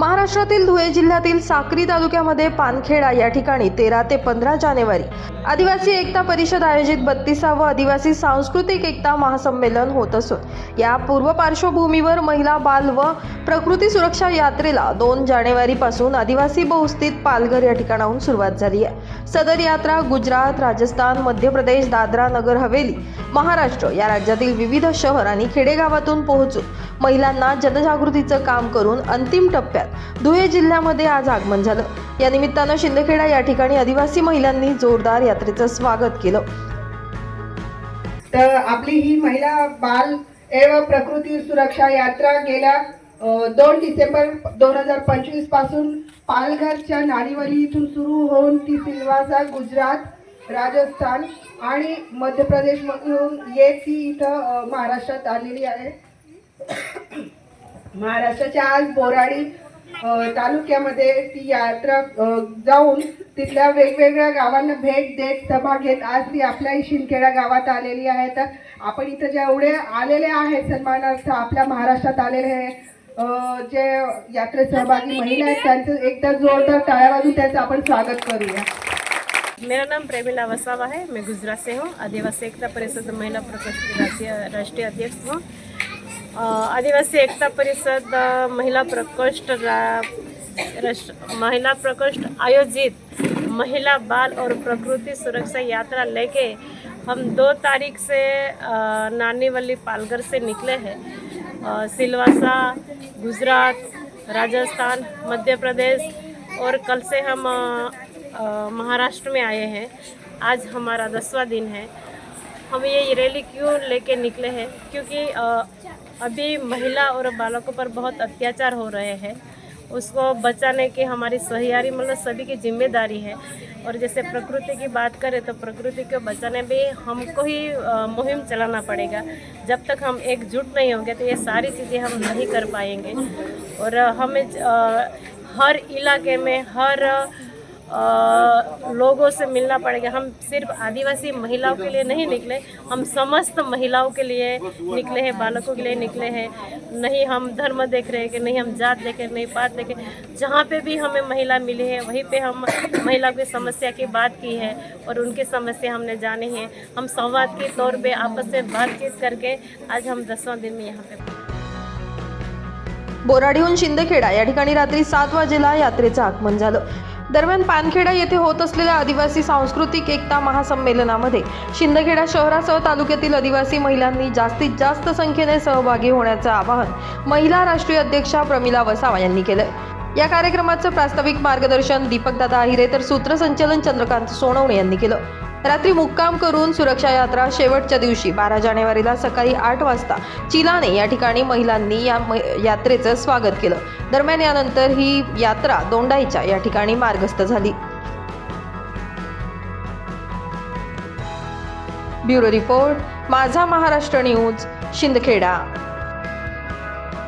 महाराष्ट्रातील धुळे जिल्ह्यातील साक्री तालुक्यामध्ये पानखेडा या ठिकाणी तेरा ते पंधरा जानेवारी आदिवासी एकता परिषद आयोजित बत्तीसावं आदिवासी सांस्कृतिक एकता महासंमेलन होत असून या पूर्व पार्श्वभूमीवर महिला बाल व प्रकृती सुरक्षा यात्रेला दोन जानेवारीपासून आदिवासी बहुस्थित पालघर या ठिकाणाहून सुरुवात झाली आहे. सदर यात्रा गुजरात राजस्थान मध्य प्रदेश दादरा नगर हवेली महाराष्ट्र या राज्यातील विविध शहर आणि खेडेगावातून पोहोचून महिलांना जनजागृतीचं काम करून अंतिम टप्प्यात धुळे जिल्ह्यामध्ये आज आगमन झालं. या निमित्तानं शिंदखेडा या ठिकाणी आदिवासी महिलांनी जोरदार यात्रेचं स्वागत केलं. तर आपली ही महिला बाल एव प्रकृती सुरक्षा यात्रा गेल्या दोन डिसेंबर दोन हजार पंचवीसपासून पालघरच्या नारीवली इथून सुरू होऊन ती सिल्वासा गुजरात राजस्थान आणि मध्य प्रदेशमधून येत ती इथं महाराष्ट्रात आलेली आहे. महाराष्ट्राच्या आज बोराडी तालुक्यामध्ये ती यात्रा जाऊन तिथल्या वेगवेगळ्या गावांना भेट देत सभा घेत. आज ती आपल्या शिंदखेडा गावात आलेली आहे. तर आपण इथं जेवढे आलेले आहेत सन्मानार्थ आपल्या महाराष्ट्रात आलेले आहे जे यात्रेत सहभागी महिला आहेत त्यांचं एकदा जोरदार टाळ्या वाजून त्यांचं आपण स्वागत करूया. मेरा नाम प्रेमिला वसावा है. मैं गुजरात से हूँ. आदिवासी एकता परिषद महिला प्रकोष्ठ राष्ट्रीय राष्ट्रीय अध्यक्ष हूँ. आदिवासी एकता परिषद महिला प्रकोष्ठ महिला प्रकोष्ठ आयोजित महिला बाल और प्रकृति सुरक्षा यात्रा लेके हम दो तारीख से नानीवली पालघर से निकले हैं। सिलवासा, गुजरात, राजस्थान, मध्य प्रदेश और कल से हम महाराष्ट्र में आए हैं। आज हमारा दसवां दिन है। हम ये रैली क्यों लेके निकले हैं? क्योंकि अभी महिला और बालकों पर बहुत अत्याचार हो रहे हैं। उसको बचाने की हमारी सहियारी मतलब सभी की ज़िम्मेदारी है। और जैसे प्रकृति की बात करें तो प्रकृति को बचाने भी हमको ही मुहिम चलाना पड़ेगा। जब तक हम एकजुट नहीं होंगे तो ये सारी चीज़ें हम नहीं कर पाएँगे। और हमें हर इलाके में हर लोगों से मिलना पड़ेगा। हम सिर्फ आदिवासी महिलाओं के लिए नहीं निकले हम समस्त महिलाओं के लिए निकले हैं बालकों के लिए निकले हैं। नहीं हम धर्म देख रहे हैं कि नहीं हम जात देखे नहीं पात देखे जहाँ पे भी हमें महिला मिली है वहीं पे हम महिला की समस्या की बात की है और उनकी समस्या हमने जानी है। हम संवाद के तौर पे आपस में बातचीत करके आज हम दसवां दिन में यहाँ पे बोराडीहून शिंदखेडा या ठिकाणी रात्री सात वाजेला यात्रेचं आगमन झालं. दरम्यान पानखेडा येथे होत असलेल्या आदिवासी सांस्कृतिक एकता महासंमेलनामध्ये शिंदखेडा शहरासह तालुक्यातील आदिवासी महिलांनी जास्तीत जास्त संख्येने सहभागी होण्याचं आवाहन महिला राष्ट्रीय अध्यक्षा प्रमिला वसावा यांनी केलं या कार्यक्रमाचं प्रास्ताविक मार्गदर्शन दीपकदादा आहिरे तर सूत्रसंचलन चंद्रकांत सोनवणे यांनी केलं. रात्री मुक्काम करून सुरक्षा यात्रा शेवटच्या दिवशी बारा जानेवारीला सकाळी आठ वाजता चिलाने या ठिकाणी महिलांनी या यात्रेचं स्वागत केलं. दरम्यान यानंतर ही यात्रा दोंडाईच्या या ठिकाणी मार्गस्थ झाली. ब्युरो रिपोर्ट माझा महाराष्ट्र न्यूज शिंदखेडा.